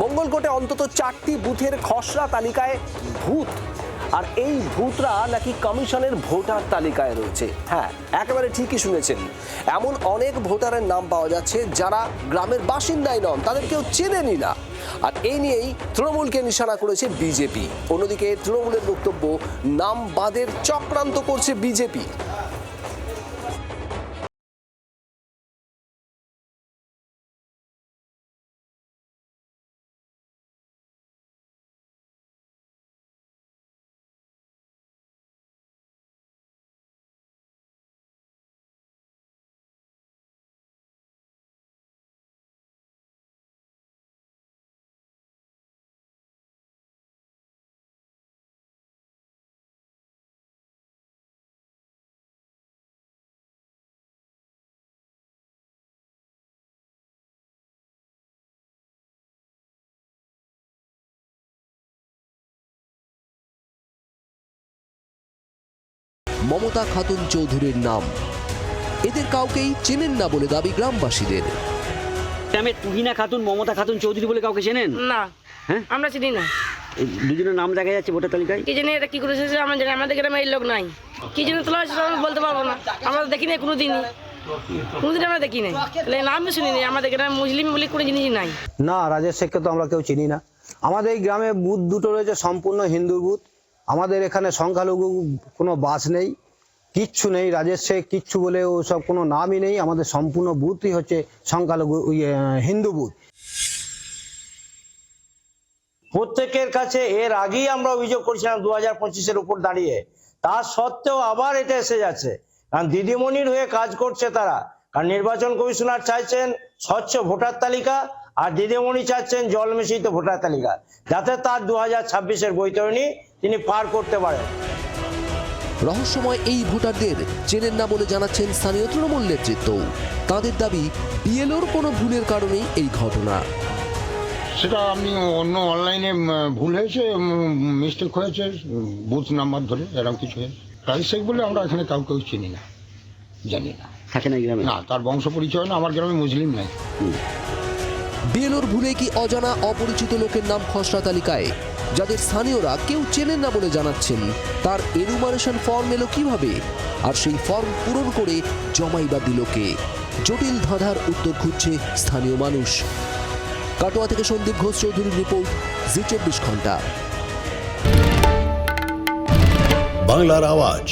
মঙ্গলকোটে অন্তত চারটি বুথের খসড়া তালিকায় ভূত। আর এই ভূতরা নাকি কমিশনের ভোটার তালিকায় রয়েছে। হ্যাঁ একেবারে ঠিকই শুনেছেন। এমন অনেক ভোটারের নাম পাওয়া যাচ্ছে যারা গ্রামের বাসিন্দাই নন, তাদের কেউ চেনেনি না। আর এই নিয়েই তৃণমূলকে নিশানা করেছে বিজেপি। অন্যদিকে তৃণমূলের বক্তব্য, নাম বাদের চক্রান্ত করছে বিজেপি। মমতা খাতুন চৌধুরীর নাম। এদের কাউকেই চেনেন না বলে দাবি গ্রামবাসীদের। গ্রামে তুহিনা খাতুন মমতা খাতুন চৌধুরী বলে কাউকে চেনেন? না। হ্যাঁ? আমরা চিনি না। এই দুজনের নাম দেখা যাচ্ছে ভোটার তালিকায়? কি জানি এটা কি করেছে আমরা জানি আমাদের গ্রামে এই লোক নাই। কি জন্য তোলা আমি বলতে পারব না। আমরা তো দেখি নাই কোনো দিনই কোনোদিন আমরা দেখি নাই তাহলে নামই শুনিনি। আমাদের গ্রামে মুসলিম বলে কোনো জিনিসই নাই। না রাজেশ শেখকে তো আমরা কেউ চিনি না। আমাদের এই গ্রামে বুথ দুটো রয়েছে সম্পূর্ণ হিন্দু বুথ। আমাদের এখানে সংখ্যালঘু কোনো বাস নেই কিচ্ছু নেই রাজেশ কিচ্ছু বলে ওসব কোনো নামই নেই আমাদের সম্পূর্ণ বুথই হচ্ছে সংখ্যালঘু আহ, হিন্দু বুথ। প্রত্যেকের কাছে এর আগেই আমরা অভিযোগ করেছিলাম দু হাজার পঁচিশের উপর দাঁড়িয়ে। তা সত্ত্বেও আবার এটা এসে যাচ্ছে। কারণ দিদিমণির হয়ে কাজ করছে তারা। কারণ নির্বাচন কমিশনার চাইছেন স্বচ্ছ ভোটার তালিকা আর দিদিমণি চাচ্ছেন জল মিশ্রিত ভোটার তালিকা। যাতে তার দু হাজার ছাব্বিশের বৈতরণী তিনি পার করতে পারেন। রহস্যময় এই ভোটারদের চেনেন না বলে জানাচ্ছেন স্থানীয় তৃণমূল নেতৃত্ব। তাদের দাবি বিএলওর কোনো ভুলের কারণেই এই ঘটনা। সেটা আপনি অন্য অনলাইনে ভুল হয়েছে মিস্টেক হয়েছে বুথ নাম্বার ধরে এরকম কিছু হয়েছে। প্রায় শেখ বলে আমরা এখানে কাউ কেউ চিনি না জানি না। থাকে না গ্রামে? না তার বংশ পরিচয় না আমার গ্রামে মুসলিম নাই। বিএলওর ভুলে কি অজানা অপরিচিত লোকের নাম খসড়া তালিকায়? যাদের স্থানীয়রা কেউ চেনেন না বলে জানাচ্ছেন, তার এনুমারেশন ফর্ম এলো কীভাবে? আর সেই ফর্ম পূরণ করে জমাই বা দিল কে? জটিল ধাঁধার উত্তর খুঁজছে স্থানীয় মানুষ। কাটোয়া থেকে সন্দীপ ঘোষ চৌধুরীর রিপোর্ট, জি চব্বিশ ঘণ্টা। বাংলার আওয়াজ,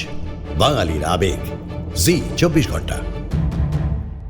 বাঙালির আবেগ, জি চব্বিশ ঘণ্টা।